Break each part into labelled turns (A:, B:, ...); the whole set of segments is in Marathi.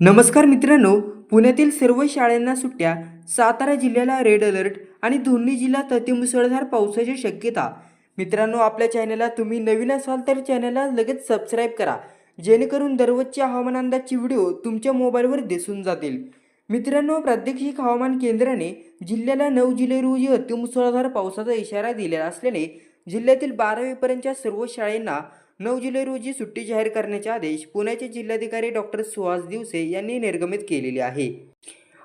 A: नमस्कार मित्रांनो पुण्यातील सर्व शाळांना सुट्ट्या सातारा जिल्ह्याला रेड अलर्ट आणि दोन्ही जिल्ह्यात अतिमुसळधार पावसाची शक्यता. मित्रांनो आपल्या चॅनलला तुम्ही नवीन असाल तर चॅनलला लगेच सबस्क्राईब करा जेणेकरून दररोजच्या हवामान अंदाजची व्हिडिओ तुमच्या मोबाईलवर दिसून जातील. मित्रांनो प्रादेशिक हवामान केंद्राने जिल्ह्याला नऊ जुलै रोजी अतिमुसळधार पावसाचा इशारा दिलेला असल्याने जिल्ह्यातील बारावीपर्यंतच्या सर्व शाळांना नऊ जुलै रोजी सुट्टी जाहीर करण्याचे आदेश पुण्याचे जिल्हाधिकारी डॉक्टर सुहास दिवसे यांनी निर्गमित केलेले आहे.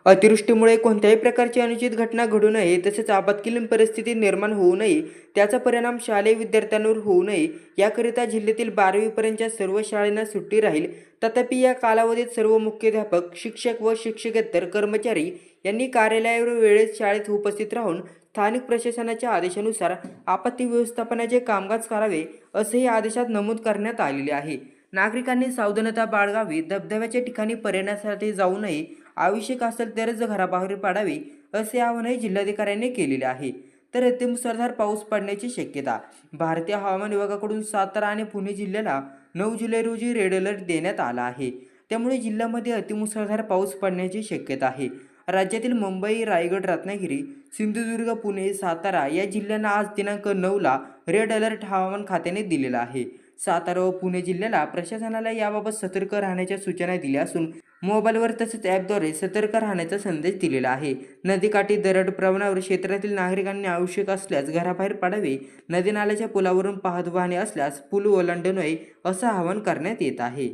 A: अतिवृष्टीमुळे कोणत्याही प्रकारची अनुचित घटना घडू नये तसेच आपत्कालीन परिस्थिती निर्माण होऊ नये त्याचा परिणाम शालेय विद्यार्थ्यांवर होऊ नये याकरिता जिल्ह्यातील बारावीपर्यंतच्या सर्व शाळांना सुट्टी राहील. तथापि या कालावधीत सर्व मुख्याध्यापक शिक्षक व शिक्षकेतर कर्मचारी यांनी कार्यालयावर वेळेत शाळेत उपस्थित राहून स्थानिक प्रशासनाच्या आदेशानुसार आपत्ती व्यवस्थापनाचे कामकाज करावे असे या आदेशात नमूद करण्यात आलेले आहे. नागरिकांनी सावधानता बाळगावी धबधब्याच्या ठिकाणी पर्यटनासाठी जाऊ नये आवश्यक असेल तरच घराबाहेर पाडावे असे आवाहनही जिल्हाधिकाऱ्यांनी केलेले आहे. तर अतिमुसळधार पाऊस पडण्याची शक्यता. भारतीय हवामान विभागाकडून सातारा आणि पुणे जिल्ह्याला नऊ जुलै रोजी रेड अलर्ट देण्यात आला आहे. त्यामुळे जिल्ह्यामध्ये अतिमुसळधार पाऊस पडण्याची शक्यता आहे. राज्यातील मुंबई रायगड रत्नागिरी सिंधुदुर्ग पुणे सातारा या जिल्ह्यांना आज दिनांक नऊला रेड अलर्ट हवामान खात्याने दिलेला आहे. सातारा व पुणे जिल्ह्याला प्रशासनाला याबाबत सतर्क राहण्याच्या सूचना दिल्या असून मोबाईलवर तसेच ॲपद्वारे सतर्क राहण्याचा संदेश दिलेला आहे. नदीकाठी दरड प्रवणावर क्षेत्रातील नागरिकांनी आवश्यक असल्यास घराबाहेर पडावे नदी नाल्याच्या पुलावरून पाहत वाहने असल्यास पूल ओलांडू नये असं आवाहन करण्यात येत आहे.